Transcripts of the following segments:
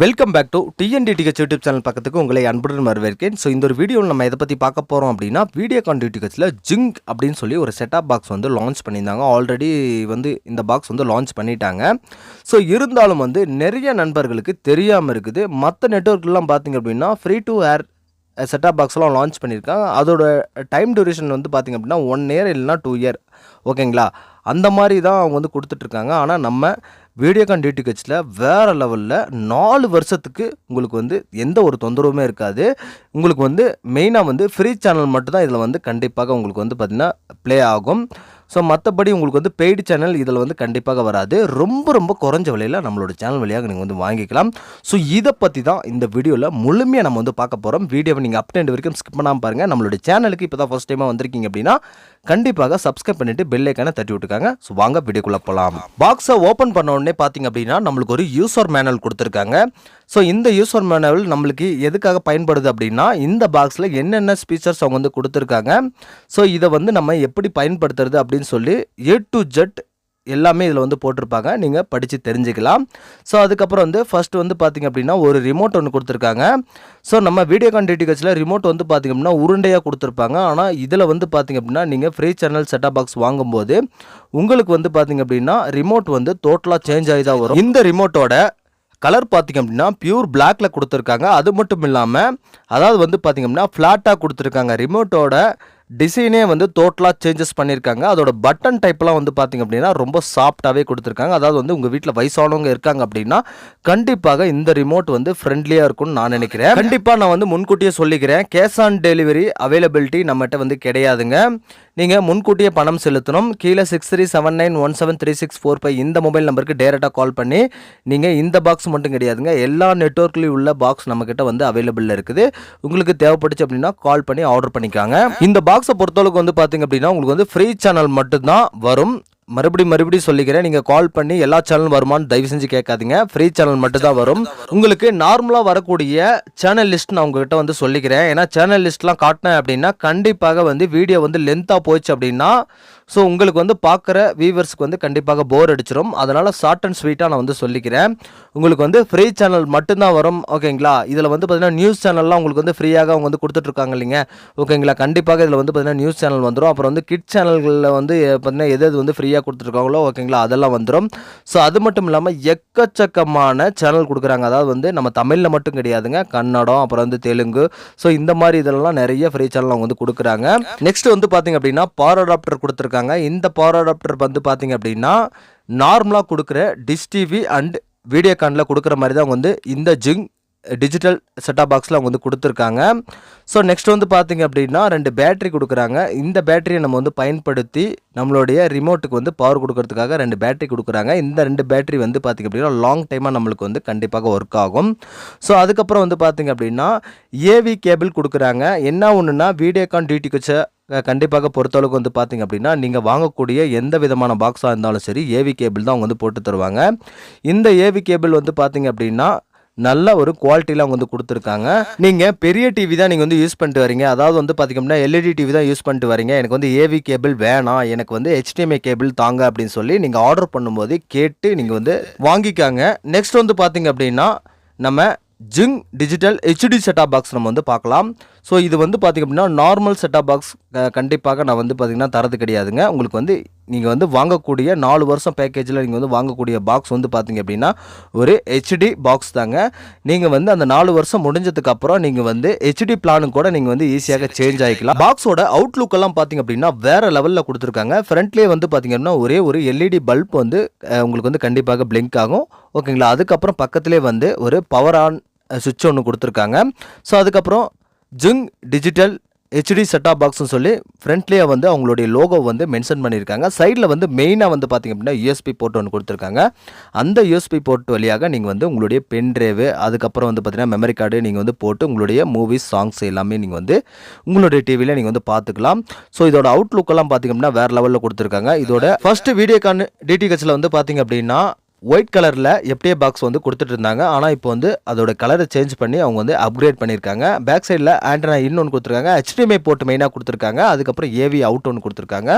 Welcome back to TNT டிகச் YouTube channel பக்கத்துக்கு உங்களை அன்புடன் வரவேற்கேன். ஸோ இந்த ஒரு வீடியோவில் நம்ம எதை பற்றி பார்க்க போகிறோம் அப்படின்னா வீடியோ கான்டி ஜிங்க் ஜிங் அப்படின்னு சொல்லி ஒரு செட்டப் பாக்ஸ் வந்து லான்ச் பண்ணியிருந்தாங்க. ஆல்ரெடி வந்து இந்த பாக்ஸ் வந்து லான்ச் பண்ணிட்டாங்க. ஸோ இருந்தாலும் வந்து நிறைய நண்பர்களுக்கு தெரியாமல் இருக்குது. மற்ற நெட்ஒர்க்லாம் பார்த்தீங்க அப்படின்னா ஃப்ரீ டு ஏர் செட்டப் பாக்ஸ்லாம் லான்ச் பண்ணியிருக்காங்க. அதோட டைம் டியூரேஷன் வந்து பார்த்திங்க அப்படின்னா ஒன் இயர் இல்லைனா டூ இயர் ஓகேங்களா அந்த மாதிரி தான் அவங்க வந்து கொடுத்துட்ருக்காங்க ஆனால் நம்ம வீடியோகான் டிடிஹெச்சில் வேறு லெவலில் நாலு வருஷத்துக்கு உங்களுக்கு வந்து எந்த ஒரு தொந்தரவுமே இருக்காது. உங்களுக்கு வந்து மெயினாக வந்து ஃப்ரீ சேனல் மட்டும்தான் இதில் வந்து கண்டிப்பாக உங்களுக்கு வந்து பார்த்திங்கன்னா ப்ளே ஆகும். ஸோ மற்றபடி உங்களுக்கு வந்து பெய்டு சேனல் இதில் வந்து கண்டிப்பாக வராது. ரொம்ப ரொம்ப குறைஞ்ச விலையில் நம்மளோட சேனல் வழியாக நீங்கள் வந்து வாங்கிக்கலாம். ஸோ இதை பற்றி தான் இந்த வீடியோவில் முழுமையாக நம்ம வந்து பார்க்க போகிறோம் வீடியோவை நீங்கள் அப்டேண்ட் வரைக்கும் ஸ்கிப் பண்ணாமல் பாருங்கள் நம்மளோட சேனலுக்கு இப்போ தான் ஃபஸ்ட் டைமாக வந்திருக்கீங்க அப்படின்னா கண்டிப்பாக சப்ஸ்கிரைப் பண்ணிவிட்டு பெல்லைக்கான தட்டி விட்டுருக்காங்க ஸோ வாங்க வீடியோக்குள்ளே போகலாம் பாக்ஸை ஓப்பன் பண்ண உடனே பார்த்தீங்க அப்படின்னா நம்மளுக்கு ஒரு யூசர் மேனுவல் கொடுத்துருக்காங்க. ஸோ இந்த யூசர் மேனுவல் நம்மளுக்கு எதுக்காக பயன்படுது அப்படின்னா இந்த பாக்ஸில் என்னென்ன ஸ்பீச்சர்ஸ் அவங்க வந்து கொடுத்துருக்காங்க. ஸோ இதை வந்து நம்ம எப்படி பயன்படுத்துறது அப்படின்னு சொல்லி ஏ டு ஜெட் எல்லாமே இதில் வந்து போட்டிருப்பாங்க. நீங்கள் படித்து தெரிஞ்சுக்கலாம். ஸோ அதுக்கப்புறம் வந்து ஃபர்ஸ்ட் வந்து பார்த்திங்க அப்படின்னா ஒரு ரிமோட் ஒன்று கொடுத்துருக்காங்க. ஸோ நம்ம வீடியோ கான்டிடிகச்சில் ரிமோட் வந்து பார்த்திங்க அப்படின்னா உருண்டையாக கொடுத்துருப்பாங்க. ஆனால் இதில் வந்து பார்த்திங்க அப்படின்னா நீங்கள் ஃப்ரீ சேனல் செட்டப் பாக்ஸ் வாங்கும்போது உங்களுக்கு வந்து பார்த்திங்க அப்படின்னா ரிமோட் வந்து டோட்டலாக சேஞ்ச் ஆகி தான் வரும். இந்த ரிமோட்டோட கலர் பார்த்திங்க அப்படின்னா பியூர் பிளாக்ல கொடுத்துருக்காங்க. அது மட்டும் இல்லாமல் அதாவது வந்து பார்த்திங்க அப்படின்னா ஃப்ளாட்டாக கொடுத்துருக்காங்க. ரிமோட்டோட டிசைனே வந்து டோட்டலாக சேஞ்சஸ் பண்ணியிருக்காங்க அதோட பட்டன் டைப்லாம் வந்து பார்த்திங்க அப்படின்னா ரொம்ப சாஃப்டாகவே கொடுத்துருக்காங்க. அதாவது வந்து உங்கள் வீட்டில் வயசானவங்க இருக்காங்க அப்படின்னா கண்டிப்பாக இந்த ரிமோட் வந்து ஃப்ரெண்ட்லியாக இருக்கும்னு நான் நினைக்கிறேன். கண்டிப்பாக நான் வந்து முன்கூட்டியே சொல்லிக்கிறேன். கேஷ் ஆன் டெலிவரி அவைலபிலிட்டி நம்மகிட்ட வந்து கிடையாதுங்க. நீங்கள் முன்கூட்டியே பணம் செலுத்தணும். கீழே six three seven nine one seven three six four five இந்த மொபைல் நம்பருக்கு டேரெக்டாக கால் பண்ணி நீங்கள் இந்த பாக்ஸ் மட்டும் கிடையாதுங்க. எல்லா நெட்ஒர்க்லேயும் உள்ள பாக்ஸ் நம்மக்கிட்ட வந்து அவைலபிளில் இருக்குது. உங்களுக்கு தேவைப்படுச்சு அப்படின்னா கால் பண்ணி ஆர்டர் பண்ணிக்காங்க. இந்த பாக்ஸை பொறுத்தளவுக்கு வந்து பார்த்தீங்க அப்படின்னா உங்களுக்கு வந்து ஃப்ரீ சேனல் மட்டும்தான் வரும். மறுபடியும் மறுபடியும் சொல்லிக்கிறேன். நீங்கள் கால் பண்ணி எல்லா சேனலும் வருமானு தயவு செஞ்சு கேட்காதீங்க. ஃப்ரீ சேனல் மட்டும்தான் வரும். உங்களுக்கு நார்மலாக வரக்கூடிய சேனல் லிஸ்ட் நான் உங்ககிட்ட வந்து சொல்லிக்கிறேன். ஏன்னா சேனல் லிஸ்ட்லாம் காட்டினேன் அப்படின்னா கண்டிப்பாக வந்து வீடியோ வந்து லென்த்தாக போச்சு அப்படின்னா ஸோ உங்களுக்கு வந்து பார்க்குற வியூவர்ஸ்க்கு வந்து கண்டிப்பாக போர் அடிச்சிடும் அதனால் ஷார்ட் அண்ட் ஸ்வீட்டாக நான் வந்து சொல்லிக்கிறேன். உங்களுக்கு வந்து ஃப்ரீ சேனல் மட்டும்தான் வரும். ஓகேங்களா இதில் வந்து பார்த்தீங்கன்னா நியூஸ் சேனல்லாம் உங்களுக்கு வந்து ஃப்ரீயாக அவங்க வந்து கொடுத்துட்ருக்காங்க இல்லைங்க. ஓகேங்களா கண்டிப்பாக இதில் வந்து பார்த்தீங்கன்னா நியூஸ் சேனல் வந்துடும் அப்புறம் வந்து கிட் சேனல்களில் வந்து பார்த்தீங்கன்னா எது எது வந்து ஃப்ரீயாக கொடுத்துருக்காங்களோ ஓகேங்களா? அதெல்லாம் வந்துடும் ஸோ அது மட்டும் இல்லாமல் எக்கச்சக்கமான சேனல் கொடுக்குறாங்க. அதாவது வந்து நம்ம தமிழில் மட்டும் கிடையாதுங்க. கன்னடம் அப்புறம் வந்து தெலுங்கு. ஸோ இந்த மாதிரி இதெல்லாம் நிறைய ஃப்ரீ சேனல் அவங்க வந்து கொடுக்குறாங்க. நெக்ஸ்ட் வந்து பார்த்தீங்க அப்படின்னா பவர் அடாப்டர் கொடுத்துருக்காங்க. இந்த பவர் அடாப்டர் வந்து பார்த்தீங்க அப்படின்னா நார்மலாக கொடுக்குற டிஷ் டிவி அண்ட் வீடியோகானில் கொடுக்குற மாதிரி தான் வந்து இந்த ஜிங் டிஜிட்டல் செட்டாப் பாக்ஸில் அவங்க வந்து கொடுத்துருக்காங்க. ஸோ நெக்ஸ்ட் வந்து பார்த்தீங்க அப்படின்னா ரெண்டு பேட்ரி கொடுக்குறாங்க. இந்த பேட்டரியை நம்ம வந்து பயன்படுத்தி நம்மளுடைய ரிமோட்டுக்கு வந்து பவர் கொடுக்கறதுக்காக ரெண்டு பேட்டரி கொடுக்குறாங்க. இந்த ரெண்டு பேட்டரி வந்து பார்த்திங்க அப்படின்னா லாங் டைமாக நம்மளுக்கு வந்து கண்டிப்பாக ஒர்க் ஆகும். ஸோ அதுக்கப்புறம் வந்து பார்த்திங்க அப்படின்னா ஏவி கேபிள் கொடுக்குறாங்க. என்ன ஒன்றுனா வீடியோகான் டிடிஹெச்சை கண்டிப்பாக பொறுத்தளவுக்கு வந்து பார்த்திங்க அப்படின்னா நீங்கள் வாங்கக்கூடிய எந்த விதமான பாக்ஸாக இருந்தாலும் சரி ஏவி கேபிள் தான் அவங்க வந்து போட்டு தருவாங்க. இந்த ஏவி கேபிள் வந்து பார்த்திங்க அப்படின்னா நல்ல ஒரு குவாலிட்டியில் அவங்க வந்து கொடுத்துருக்காங்க. நீங்கள் பெரிய டிவி தான் நீங்கள் வந்து யூஸ் பண்ணிட்டு வரீங்க. அதாவது வந்து பார்த்திங்கன்னா எல்இடி டிவி தான் யூஸ் பண்ணிட்டு வரீங்க. எனக்கு வந்து ஏவி கேபிள் வேணாம். எனக்கு வந்து ஹெச்டிஎம்ஐ கேபிள் தாங்க அப்படின்னு சொல்லி நீங்கள் ஆர்டர் பண்ணும்போது கேட்டு நீங்கள் வந்து வாங்கிக்காங்க. நெக்ஸ்ட் வந்து பார்த்திங்க அப்படின்னா நம்ம ஜிங் டிஜிட்டல் ஹெச்டி செட்டாப் பாக்ஸ் நம்ம வந்து பார்க்கலாம். ஸோ இது வந்து பார்த்திங்க அப்படின்னா நார்மல் செட்டாப் பாக்ஸ் கண்டிப்பாக நான் வந்து பார்த்திங்கன்னா தரது கிடையாதுங்க. உங்களுக்கு வந்து நீங்கள் வந்து வாங்கக்கூடிய நாலு வருஷம் பேக்கேஜில் நீங்கள் வந்து வாங்கக்கூடிய பாக்ஸ் வந்து பார்த்திங்க அப்படின்னா ஒரு ஹெச்டி பாக்ஸ் தாங்க. நீங்கள் வந்து அந்த நாலு வருஷம் முடிஞ்சதுக்கு அப்புறம் நீங்கள் வந்து ஹெச்டி பிளானு கூட நீங்கள் வந்து ஈஸியாக சேஞ்ச் ஆகிக்கலாம் பாக்ஸோட அவுட்லுக் எல்லாம் பார்த்திங்க அப்படின்னா வேறு லெவலில் கொடுத்துருக்காங்க. ஃப்ரண்ட்லேயே வந்து பார்த்திங்க அப்படின்னா ஒரே ஒரு எல்இடி பல்ப் வந்து அஹ், உங்களுக்கு வந்து கண்டிப்பாக பிளிங்க் ஆகும். ஓகேங்களா அதுக்கப்புறம் பக்கத்துலேயே வந்து ஒரு பவர் ஆன் சுவிட்ச் ஒன்று கொடுத்துருக்காங்க. ஸோ அதுக்கப்புறம் ஜிங் டிஜிட்டல் ஹெச்டி செட்டாப் பாக்ஸ்னு சொல்லி ஃப்ரண்ட்லேயே வந்து அவங்களுடைய லோகோ வந்து மென்ஷன் பண்ணியிருக்காங்க. சைடில் வந்து மெயினாக வந்து பார்த்திங்க அப்படின்னா யூஎஸ்பி போர்ட் ஒன்று கொடுத்துருக்காங்க. அந்த யூஎஸ்பி போர்ட் வழியாக நீங்கள் வந்து உங்களுடைய பென் ட்ரைவு அதுக்கப்புறம் வந்து பார்த்திங்கன்னா மெமரி கார்டு நீங்கள் வந்து போட்டு உங்களுடைய மூவிஸ் சாங்ஸ் எல்லாமே நீங்கள் வந்து உங்களுடைய டிவியில் நீங்கள் வந்து பார்த்துக்கலாம் ஸோ இதோட அவுட்லுக்கெல்லாம் பார்த்திங்க அப்படின்னா வேறு லெவலில் கொடுத்துருக்காங்க. இதோட வீடியோ கான் டிடிஹெச்சில் வந்து பார்த்திங்க அப்படின்னா ஒயிட் கலரில் எப்படியே பாக்ஸ் வந்து கொடுத்துட்டு இருந்தாங்க. ஆனால் இப்போ வந்து அதோட கலரை சேஞ்ச் பண்ணி அவங்க வந்து அப்கிரேட் பண்ணியிருக்காங்க. பேக் சைடில் ஆண்டனா இன் ஒன்று கொடுத்துருக்காங்க ஹெச்டிஎம்ஐ போட்டு மெயினாக கொடுத்துருக்காங்க. அதுக்கப்புறம் ஏவி அவுட் ஒன்று கொடுத்துருக்காங்க.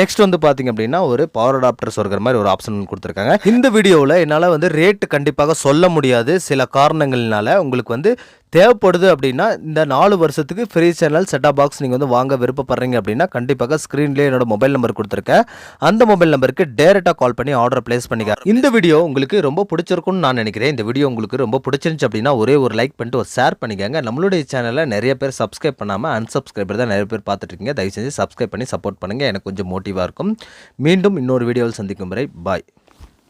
நெக்ஸ்ட் வந்து பார்த்தீங்க அப்படின்னா ஒரு பவர் அடாப்டர் சொல்கிற மாதிரி ஒரு ஆப்ஷன் ஒன்று கொடுத்துருக்காங்க. இந்த வீடியோவில் என்னால் வந்து ரேட்டு கண்டிப்பாக சொல்ல முடியாது. சில காரணங்கள்னால உங்களுக்கு வந்து தேவைப்படுது அப்படின்னா இந்த நாலு வருஷத்துக்கு ஃப்ரீ சேனல் செட்டாப் பாக்ஸ் நீங்கள் வந்து வாங்க விருப்பப்படுறீங்க அப்படின்னா கண்டிப்பாக ஸ்க்ரீன்லேயே என்னோட மொபைல் நம்பர் கொடுத்துருக்கேன். அந்த மொபைல் நம்பருக்கு டேரெக்டாக கால் பண்ணி ஆர்டர் ப்ளேஸ் பண்ணிக்க இந்த வீடியோ உங்களுக்கு ரொம்ப பிடிச்சிருக்கும்னு நான் நினைக்கிறேன். இந்த வீடியோ உங்களுக்கு ரொம்ப பிடிச்சிருந்துச்சு அப்படின்னா ஒரே ஒரு லைக் பண்ணிட்டு ஒரு ஷேர் பண்ணிக்கோங்க. நம்மளுடைய சேனலில் நிறைய பேர் சப்ஸ்கிரைப் பண்ணாமல் அன்சப்ஸ்கிரைபர் தான் நிறைய பேர் பார்த்துட்டு இருக்கீங்க. தயவு செஞ்சு சப்ஸ்கிரைப் பண்ணி சப்போர்ட் பண்ணுங்கள் எனக்கு கொஞ்சம் மோட்டிவாக இருக்கும். மீண்டும் இன்னொரு வீடியோவில் சந்திக்கும் வரை பாய்